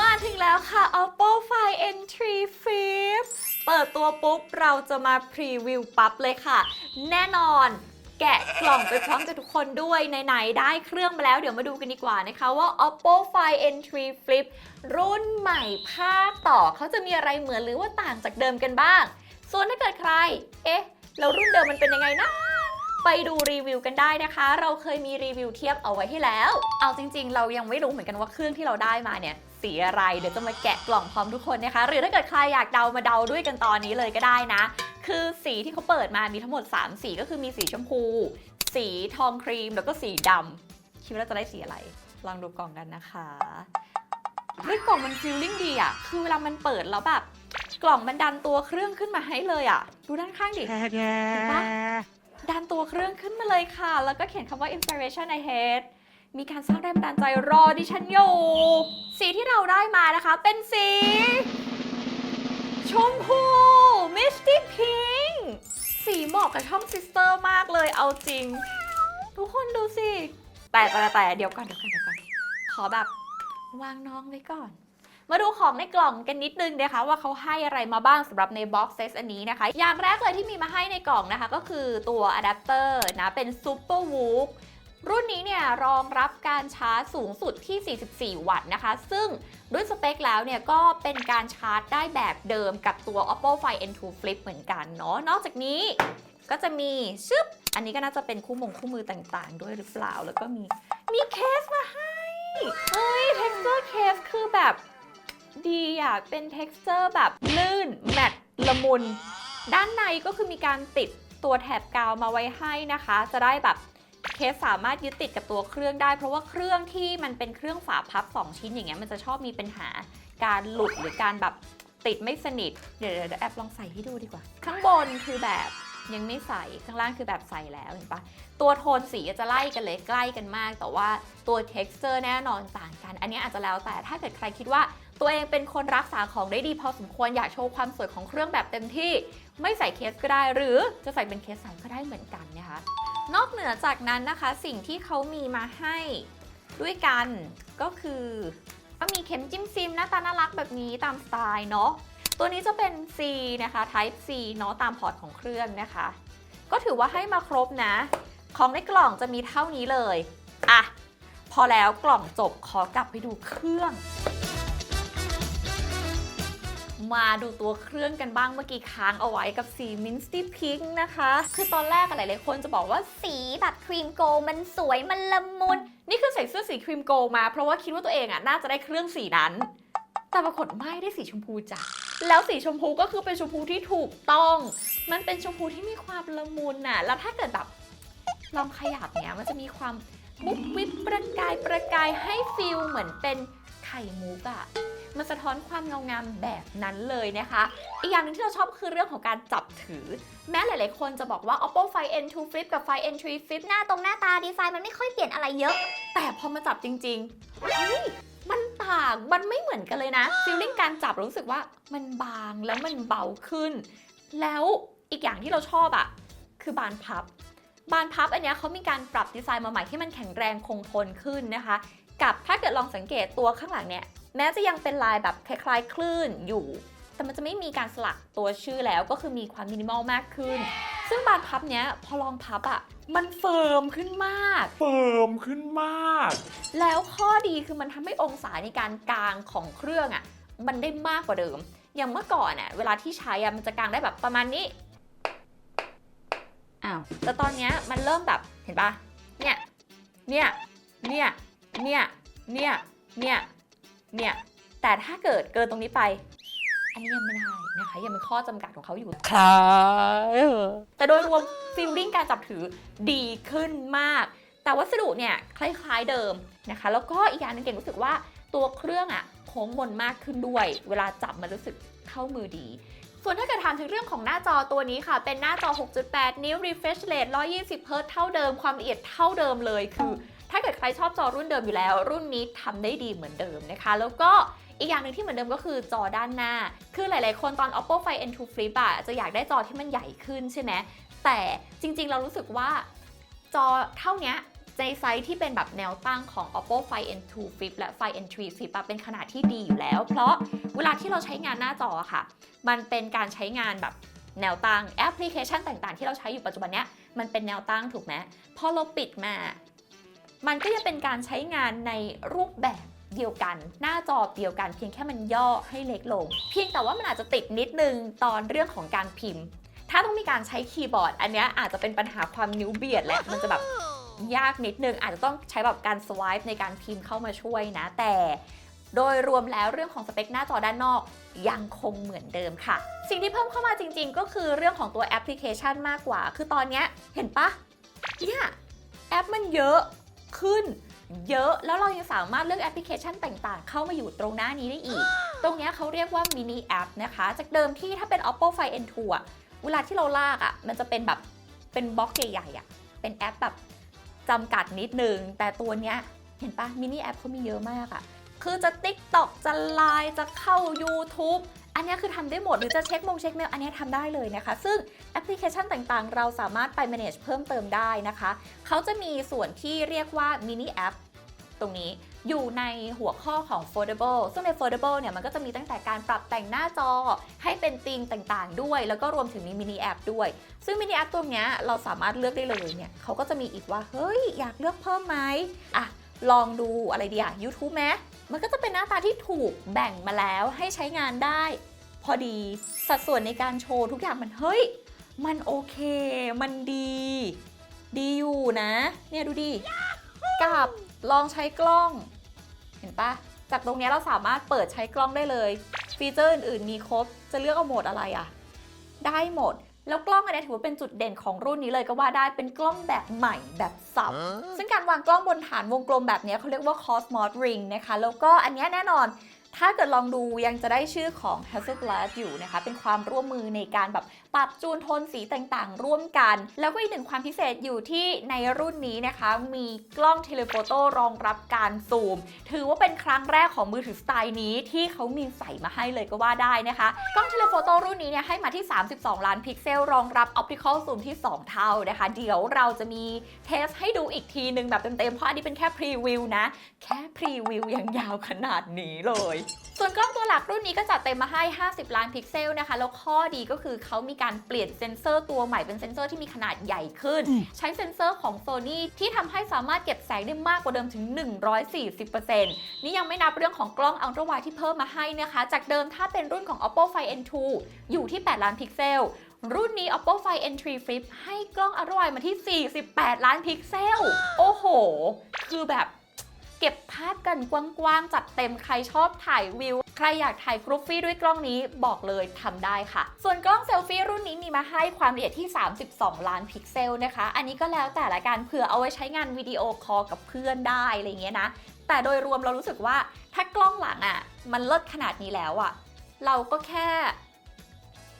มาถึงแล้วค่ะ Oppo Find N3 Flip เปิดตัวปุ๊บ เราจะมาพรีวิวปั๊บเลยค่ะ แน่นอนแกะกล่องไปพร้อมกับทุกคนด้วยไหนๆได้เครื่องมาแล้วเดี๋ยวมาดูกันดีกว่านะคะว่า Oppo Find N3 Flip รุ่นใหม่ภาคต่อเขาจะมีอะไรเหมือนหรือว่าต่างจากเดิมกันบ้าง ส่วนถ้าเกิดใคร เอ๊ะ แล้วรุ่นเดิมมันเป็นยังไงนะไปดูรีวิวกันได้นะคะ เราเคยมีรีวิวเทียบเอาไว้ให้แล้ว เอาจริง ๆ เรายังไม่รู้เหมือนกันว่าเครื่องที่เราได้มาเนี่ย สีอะไรเดี๋ยวจะมาแกะกล่องพร้อมทุกคนนะคะ หรือถ้าเกิดใครอยากเดามาเดาด้วยกันตอนนี้เลยก็ได้นะ คือสีที่เขาเปิดมามีทั้งหมด 3 สีก็คือมีสีชมพู สีทองครีมแล้วก็สีดำคิดว่าเราจะได้สีอะไร ลองดูกล่องกันนะคะเฮ้ยกล่องมันฟีลลิ่งดีอะคือเวลามันเปิดแล้วแบบ กล่องมันดันตัวเครื่องขึ้นมาให้เลยอะดูด้านข้างดิเห็นปะดันตัวเครื่องขึ้นมาเลยค่ะ แล้วก็เขียนคำว่า inspiration ahead มีการสร้างแรงบันดาลใจรอดิฉันอยู่ สีที่เราได้มานะคะเป็นสี ชมพู misty pink สีเหมาะกับช่องซิสเตอร์มากเลยเอาจริง ทุกคนดูสิ แต่แต่แต่เดี๋ยวก่อนเดี๋ยวก่อนเดี๋ยวก่อนขอแบบวางน้องไว้ก่อน มาดูของในกล่องกันนิดนึงนะคะ ว่าเขาให้อะไรมาบ้างสำหรับในบ็อกเซตอันนี้นะคะ อย่างแรกเลยที่มีมาให้ในกล่องนะคะ ก็คือตัวอะแดปเตอร์นะเป็น Super w o o รุ่ รุ่นนี้เนี่ยรองรับการชาร์จสูงสุดที่ 44 วัตต์นะคะ ซึ่งด้วยสเปคแล้วเนี่ยก็เป็นการชาร์จได้แบบเดิมกับตัว Oppo Find N2 Flip เหมือนกันเนาะ นอกจากนี้ก็จะมีชึบ อันนี้ก็น่าจะเป็นคู่มงคู่มือต่างๆ ด้วยหรือเปล่า แล้วก็มีมีเคสมาให้เฮ้ย texture case คือแบบดีอะ เป็น texture แบบลื่น แมตต์ละมุน ด้านในก็คือมีการติดตัวแถบกาวมาไว้ให้นะคะ จะได้แบบ สสามารถยึดติดกับตัวเครื่องได้ เพราะว่าเครื่องที่มันเป็นเครื่องฝาพับ 2 ชิ้นอย่างเงี้ยมันจะชอบมีปัญหาการหลุดหรือการแบบติดไม่สนิท เดี๋ยวเดี๋ยวแอบลองใส่ให้ดูดีกว่า ข้างบนคือแบบยังไม่ใส่ข้างล่างคือแบบใส่แล้วเห็นปะตัวโทนสีจะไล่กันเลยใกล้กันมาก แต่ว่าตัว texture แน่นอนต่างกัน อันนี้อาจจะแล้วแต่ถ้าเกิดใครคิดว่าตัวเองเป็นคนรักษาของได้ดีพอสมควรอยากโชว์ความสวยของเครื่องแบบเต็มที่ ไม่ใส่เคสก็ได้ หรือจะใส่เป็นเคสใส่ก็ได้เหมือนกันนะคะ นอกเหนือจากนั้นนะคะสิ่งที่เขามีมาให้ด้วยกันก็คือก็มีเข็มจิ้มซิมหน้าตาน่ารักแบบนี้ตามสไตล์เนาะตัวนี้จะเป็น C นะคะ Type C เนาะตามพอร์ตของเครื่องนะคะ ก็ถือว่าให้มาครบนะ ของในกล่องจะมีเท่านี้เลย อะ พอแล้วกล่องจบขอกลับไปดูเครื่อง มาดูตัวเครื่องกันบ้างเมื่อกี้ค้างเอาไว้กับสี Misty Pink นะคะ คือตอนแรกอะหลายๆคนจะบอกว่าสีแบบครีมโกลมันสวยมันละมุน นี่คือใส่เสื้อสีครีมโกลมาเพราะว่าคิดว่าตัวเองอะน่าจะได้เครื่องสีนั้น แต่ปรากฏไม่ได้สีชมพูจ้ะแล้วสีชมพูก็คือเป็นชมพูที่ถูกต้อง มันเป็นชมพูที่มีความละมุนน่ะ แล้วถ้าเกิดแบบลองขยับเนี้ยมันจะมีความมุบวิบประกายประกายให้ฟิลเหมือนเป็นไข่มุกอะ มันสะท้อนความเงางามแบบนั้นเลยนะคะ อีกอย่างหนึงที่เราชอบคือเรื่องของการจับถือ แม้หลาย ๆ คนจะบอกว่า Oppo Find N2 Flip กับ Find N3 Flip หน้าตรงหน้าตาดีไซน์มันไม่ค่อยเปลี่ยนอะไรเยอะ แต่พอมาจับจริงๆเฮ้ยมันต่าง มันไม่เหมือนกันเลยนะฟีลลิ่งการจับรู้สึกว่ามันบางแล้วมันเบาขึ้น แล้วอีกอย่างที่เราชอบอะคือบานพับ บานพับอันนี้เขามีการปรับดีไซน์มาใหม่ให้มันแข็งแรงคงทนขึ้นนะคะ กับถ้าเกิดลองสังเกตตัวข้างหลังเนี่ย แม้จะยังเป็นลายแบบคล้ายๆ คลื่นอยู่ แต่มันจะไม่มีการสลักตัวชื่อแล้วก็คือมีความมินิมอลมากขึ้น ซึ่งบานพับเนี้ยพอลองพับอะมันเฟิร์มขึ้นมาก เฟิร์มขึ้นมาก แล้วข้อดีคือมันทำให้องศาในการกางของเครื่องอะ่ะมันได้มากกว่าเดิม อย่างเมื่อก่อนอะ่ะเวลาที่ใช้อะ่ะมันจะกางได้แบบประมาณนี้อ้าวแต่ตอนเนี้ยมันเริ่มแบบเห็นปะเนี่ยเนี่ยเนี่ยเนี่ยเนี่ยเนี่ย เนี่ย แต่ถ้าเกิดเกินตรงนี้ไป อันนี้ยังไม่ได้นะคะ ยังเป็นข้อจำกัดของเขาอยู่ ครับแต่โดยรวมฟีลลิ่งการจับถือดีขึ้นมาก แต่วัสดุเนี่ยคล้ายๆเดิมนะคะ แล้วก็อีกอย่างหนึงเก่งรู้สึกว่าตัวเครื่องอะโค้งมนมากขึ้นด้วย เวลาจับมันรู้สึกเข้ามือดี ส่วนถ้าเกิดถามถึงเรื่องของหน้าจอตัวนี้ค่ะ เป็นหน้าจอ 6.8 นิ้ว refresh rate 120 Hz เท่าเดิม ความละเอียดเท่าเดิมเลยคือ ถ้าเกิดใครชอบจอรุ่นเดิมอยู่แล้ว รุ่นนี้ทำได้ดีเหมือนเดิมนะคะ แล้วก็อีกอย่างหนึ่งที่เหมือนเดิมก็คือจอด้านหน้า คือหลาย ๆ คนตอน Oppo Find N2 Flip อะจะอยากได้จอที่มันใหญ่ขึ้นใช่ไหมแต่จริง ๆ เรารู้สึกว่าจอเท่านี้ในไซส์ที่เป็นแบบแนวตั้งของ Oppo Find N2 Flip และ Find N3 Flip อะเป็นขนาดที่ดีอยู่แล้ว เพราะเวลาที่เราใช้งานหน้าจอค่ะ มันเป็นการใช้งานแบบแนวตั้งแอปพลิเคชันต่าง ๆ ที่เราใช้อยู่ปัจจุบันเนี้ยมันเป็นแนวตั้งถูกไหมพอเราปิดมา มันก็จะเป็นการใช้งานในรูปแบบเดียวกัน หน้าจอเดียวกัน เพียงแค่มันย่อให้เล็กลง เพียงแต่ว่ามันอาจจะติดนิดนึงตอนเรื่องของการพิมพ์ ถ้าต้องมีการใช้คีย์บอร์ด อันนี้อาจจะเป็นปัญหาความนิ้วเบียดแหละมันจะแบบยากนิดนึง อาจจะต้องใช้แบบการสวายในการพิมพ์เข้ามาช่วยนะ แต่โดยรวมแล้วเรื่องของสเปคหน้าจอด้านนอกยังคงเหมือนเดิมค่ะ สิ่งที่เพิ่มเข้ามาจริง ๆ ก็คือเรื่องของตัวแอปพลิเคชันมากกว่า คือตอนนี้เห็นปะเนี่ยแอปมันเยอะ ขึ้นเยอะ แล้วเรายังสามารถเลือกแอปพลิเคชันต่างๆ เข้ามาอยู่ตรงหน้านี้ได้อีก ตรงเนี้ยเขาเรียกว่ามินิแอปนะคะ จากเดิมที่ถ้าเป็น Oppo Find N2 อะเวลาที่เราลากอะมันจะเป็นแบบเป็นบล็อกใหญ่ๆอะเป็นแอปแบบจำกัดนิดนึง แต่ตัวเนี้ยเห็นปะมินิแอปเขามีเยอะมากอะคือจะ TikTok จะ Line จะเข้า YouTube นนี้คือทำได้หมดหรือจะเช็คมงเช็คเมลอันนี้ยทำได้เลยนะคะ ซึ่งแอปพลิเคชันต่างๆ เราสามารถไป manage เพิ่มเติมได้นะคะเขาจะมีส่วนที่เรียกว่ามินิแอปตรงนี้อยู่ในหัวข้อของ Foldable ซึ่งใน Foldable เนี่ยมันก็จะมีตั้งแต่การปรับแต่งหน้าจอให้เป็นธีมต่างๆ ด้วย แล้วก็รวมถึงมีมินิแอปด้วย ซึ่งมินิแอปตัวเนี้ยเราสามารถเลือกได้เลยเนี่ยเขาก็จะมีอีกว่า เฮ้ย อยากเลือกเพิ่มไหมอะ ลองดูอะไรดีอะ YouTube ไหมมันก็จะเป็นหน้าตาที่ถูกแบ่งมาแล้วให้ใช้งานได้ พอดีสัดส่วนในการโชว์ทุกอย่างมันเฮ้ย มันโอเค มันดี ดีอยู่นะ เนี่ยดูดิกับลองใช้กล้อง เห็นปะจากตรงเนี้ยเราสามารถเปิดใช้กล้องได้เลย ฟีเจอร์อื่นๆ มีครบ จะเลือกเอาโหมดอะไรอะได้หมดแล้วกล้องอันเนี้ยถือว่าเป็นจุดเด่นของรุ่นนี้เลยก็ว่าได้เป็นกล้องแบบใหม่แบบสับ ซึ่งการวางกล้องบนฐานวงกลมแบบเนี้ยเขาเรียกว่า Cosmos Ring นะคะ แล้วก็อันเนี้ยแน่นอน ถ้าเกิดลองดูยังจะได้ชื่อของ Hasselblad อยู่นะคะ เป็นความร่วมมือในการแบบปรับจูนโทนสีต่างๆ ร่วมกัน แล้วก็อีกหนึ่งความพิเศษอยู่ที่ในรุ่นนี้นะคะ มีกล้องเทเลโฟโต้รองรับการซูม ถือว่าเป็นครั้งแรกของมือถือสไตล์นี้ที่เขามีใส่มาให้เลยก็ว่าได้นะคะ กล้องเทเลโฟโต้รุ่นนี้เนี่ยให้มาที่ 32 ล้านพิกเซล รองรับ Optical Zoom ที่ 2 เท่านะคะ เดี๋ยวเราจะมีเทสให้ดูอีกทีหนึ่งแบบเต็มๆ เพราะอันนี้เป็นแค่พรีวิวนะ แค่พรีวิวยังยาวขนาดนี้เลยส่วนกล้องตัวหลักรุ่นนี้ก็จัดเต็มมาให้ 50 ล้านพิกเซลนะคะ แล้วข้อดีก็คือเขามีการเปลี่ยนเซ็นเซอร์ตัวใหม่เป็นเซ็นเซอร์ที่มีขนาดใหญ่ขึ้น ใช้เซ็นเซอร์ของ Sony ที่ทำให้สามารถเก็บแสงได้มากกว่าเดิมถึง 140%นี่ยังไม่นับเรื่องของกล้องอัลตร้าไวที่เพิ่มมาให้นะคะ จากเดิมถ้าเป็นรุ่นของ Oppo Find N2 อยู่ที่ 8 ล้านพิกเซลรุ่นนี้ Oppo Find N3 Flip ให้กล้องอัลตร้าไวมาที่ 48 ล้านพิกเซล โอ้โห คือแบบ เก็บภาพกันกว้างๆจัดเต็มใครชอบถ่ายวิว ใครอยากถ่ายกรุ๊ปฟี่ด้วยกล้องนี้บอกเลยทำได้ค่ะ ส่วนกล้องเซลฟี่รุ่นนี้มีมาให้ความละเอียดที่ 32 ล้านพิกเซลนะคะ อันนี้ก็แล้วแต่ละการเผื่อเอาไว้ใช้งานวิดีโอคอลกับเพื่อนได้อะไรเงี้ยนะ แต่โดยรวมเรารู้สึกว่าถ้ากล้องหลังอะ่ะมันเลิศขนาดนี้แล้วอะ่ะเราก็แค่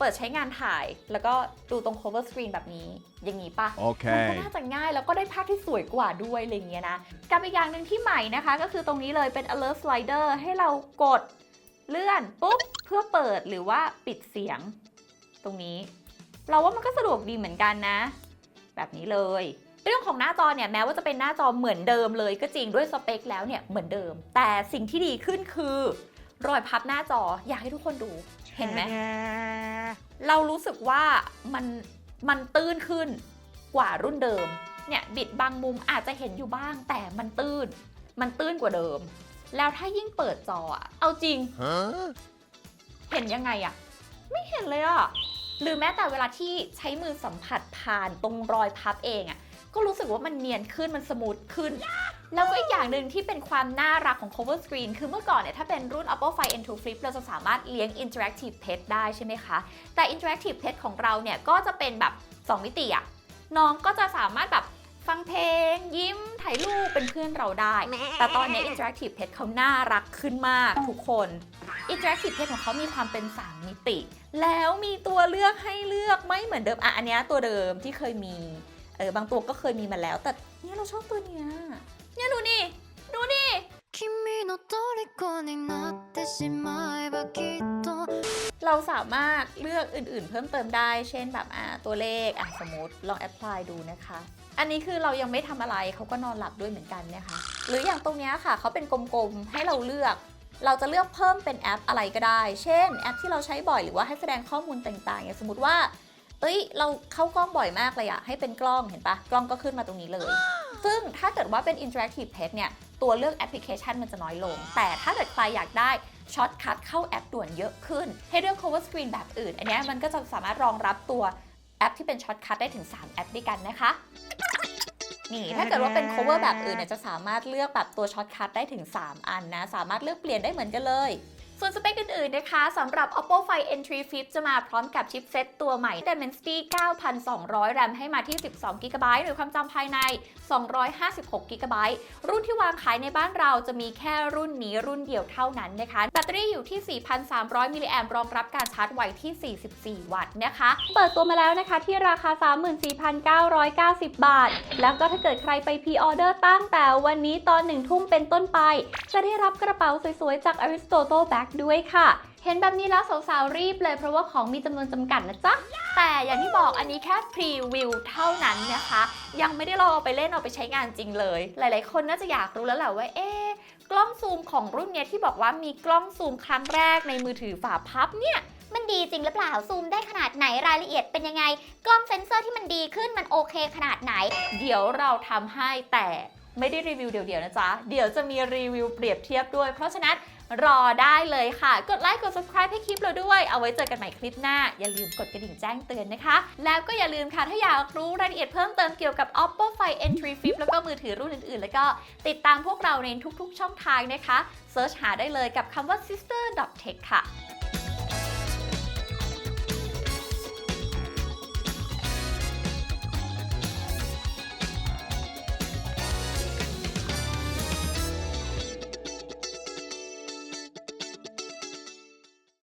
เปิดใช้งานถ่าย แล้วก็ดูตรง cover screen แบบนี้ อย่างนี้ปะมันก็ Okay. น่าจะง่ายแล้วก็ได้ภาพที่สวยกว่าด้วยอะไรอย่างเงี้ยนะ กับอีกอย่างหนึ่งที่ใหม่นะคะ ก็คือตรงนี้เลยเป็น alert slider ให้เรากดเลื่อนปุ๊บเพื่อเปิดหรือว่าปิดเสียง ตรงนี้ เราว่ามันก็สะดวกดีเหมือนกันนะ แบบนี้เลยเรื่องของหน้าจอเนี่ยแม้ว่าจะเป็นหน้าจอเหมือนเดิมเลยก็จริงด้วยสเปคแล้วเนี่ยเหมือนเดิม แต่สิ่งที่ดีขึ้นคือ รอยพับหน้าจออยากให้ทุกคนดูเห็นไหม เรารู้สึกว่ามันมันตื้นขึ้นกว่ารุ่นเดิม เนี่ยบิดบางมุมอาจจะเห็นอยู่บ้าง แต่มันตื้น มันตื้นกว่าเดิม แล้วถ้ายิ่งเปิดจออะเอาจริง Huh? เห็นยังไงอะไม่เห็นเลยอะหรือแม้แต่เวลาที่ใช้มือสัมผัสผ่านตรงรอยพับเองอะ ก็รู้สึกว่ามันเนียนขึ้นมันสมูทขึ้น แล้วก็อีกอย่างหนึ่งที่เป็นความน่ารักของ cover screen คือเมื่อก่อนเนี่ยถ้าเป็นรุ่น Oppo Find N2 Flip เราจะสามารถเลี้ยง interactive pet ได้ใช่ไหมคะ แต่ interactive pet ของเราเนี่ยก็จะเป็นแบบ 2 มิติอะน้องก็จะสามารถแบบฟังเพลง ยิ้มถ่ายรูปเป็นเพื่อนเราได้ แต่ตอนนี้ interactive pet เขาน่ารักขึ้นมากทุกคน interactive pet ของเขามีความเป็น 3 มิติ แล้วมีตัวเลือกให้เลือกไม่เหมือนเดิมอะอันนี้ตัวเดิมที่เคยมี เออบางตัวก็เคยมีมาแล้ว แต่เนี่ยเราชอบตัวเนี้ยเนี่ยดูนี่ ดูนี่ 君の虜になってしまえばきっと เราสามารถเลือกอื่นๆ เพิ่มเติมได้ เช่นแบบอ่าตัวเลขอ่ะสมมติลองแอพพลายดูนะคะ อันนี้คือเรายังไม่ทำอะไรเขาก็นอนหลับด้วยเหมือนกันนะคะ หรืออย่างตรงเนี้ยค่ะเขาเป็นกลมๆให้เราเลือก เราจะเลือกเพิ่มเป็นแอปอะไรก็ได้ เช่น แอปที่เราใช้บ่อยหรือว่าให้แสดงข้อมูลต่างๆ อย่างสมมติว่า เอ้ย เราเข้ากล้องบ่อยมากเลยอะให้เป็นกล้องเห็นปะกล้องก็ขึ้นมาตรงนี้เลย ซึ่งถ้าเกิดว่าเป็น interactive text เนี่ย ตัวเลือกแอปพลิเคชันมันจะน้อยลง แต่ถ้าเกิดใครอยากได้ช็อตคัทเข้าแอปด่วนเยอะขึ้น ให้เลือก cover screen แบบอื่น อันเนี้ยมันก็จะสามารถรองรับตัวแอปที่เป็นช็อตคัทได้ถึง 3 แอปด้วยกันนะคะ นี่ถ้าเกิดว่าเป็น cover แบบอื่นเนี่ยจะสามารถเลือกแบบตัวช็อตคัทได้ถึง 3 อันนะ สามารถเลือกเปลี่ยนได้เหมือนกันเลย ส่วนสเปคอื่นๆนะคะสำหรับ Oppo Find N3 Flip จะมาพร้อมกับชิปเซ็ตตัวใหม่ Dimensity 9200 RAM ให้มาที่ 12 GB หรือความจำภายใน 256 GB รุ่นที่วางขายในบ้านเราจะมีแค่รุ่นนี้รุ่นเดียวเท่านั้นนะคะ แบตเตอรี่อยู่ที่ 4,300 มิลลิแอมรองรับการชาร์จไวที่ 44 วัตต์นะคะ เปิดตัวมาแล้วนะคะที่ราคา 34,990 บาท แล้วก็ถ้าเกิดใครไปพรีออเดอร์ตั้งแต่วันนี้ตอน1ทุ่มเป็นต้นไป จะได้รับกระเป๋าสวยๆจาก Aristotle Bag ด้วยค่ะ เห็นแบบนี้แล้วสาวๆรีบเลยเพราะว่าของมีจำนวนจำกัดนะจ๊ะ แต่อย่างที่บอกอันนี้แค่พรีวิวเท่านั้นนะคะ ยังไม่ได้ลองเอาไปเล่นเอาไปใช้งานจริงเลย หลายๆ คนน่าจะอยากรู้แล้วแหละว่าเอ๊ะกล้องซูมของรุ่นเนี้ยที่บอกว่ามีกล้องซูมครั้งแรกในมือถือฝาพับเนี่ยมันดีจริงหรือเปล่าซูมได้ขนาดไหนรายละเอียดเป็นยังไง กล้องเซ็นเซอร์ที่มันดีขึ้นมันโอเคขนาดไหน เดี๋ยวเราทำให้แต่ ไม่ได้รีวิวเดี๋ยวๆนะจ๊ะ เดี๋ยวจะมีรีวิวเปรียบเทียบด้วย เพราะฉะนั้นรอได้เลยค่ะ กดไลค์กด subscribe ให้คลิปเราด้วย เอาไว้เจอกันใหม่คลิปหน้า อย่าลืมกดกระดิ่งแจ้งเตือนนะคะ แล้วก็อย่าลืมค่ะ ถ้าอยากรู้รายละเอียดเพิ่มเติมเกี่ยวกับ Oppo Find N3 Flip แล้วก็มือถือรุ่นอื่นๆ แล้วก็ติดตามพวกเราในทุกๆ ช่องทางนะคะเซิร์ชหาได้เลยกับคำว่า sister.tech ค่ะ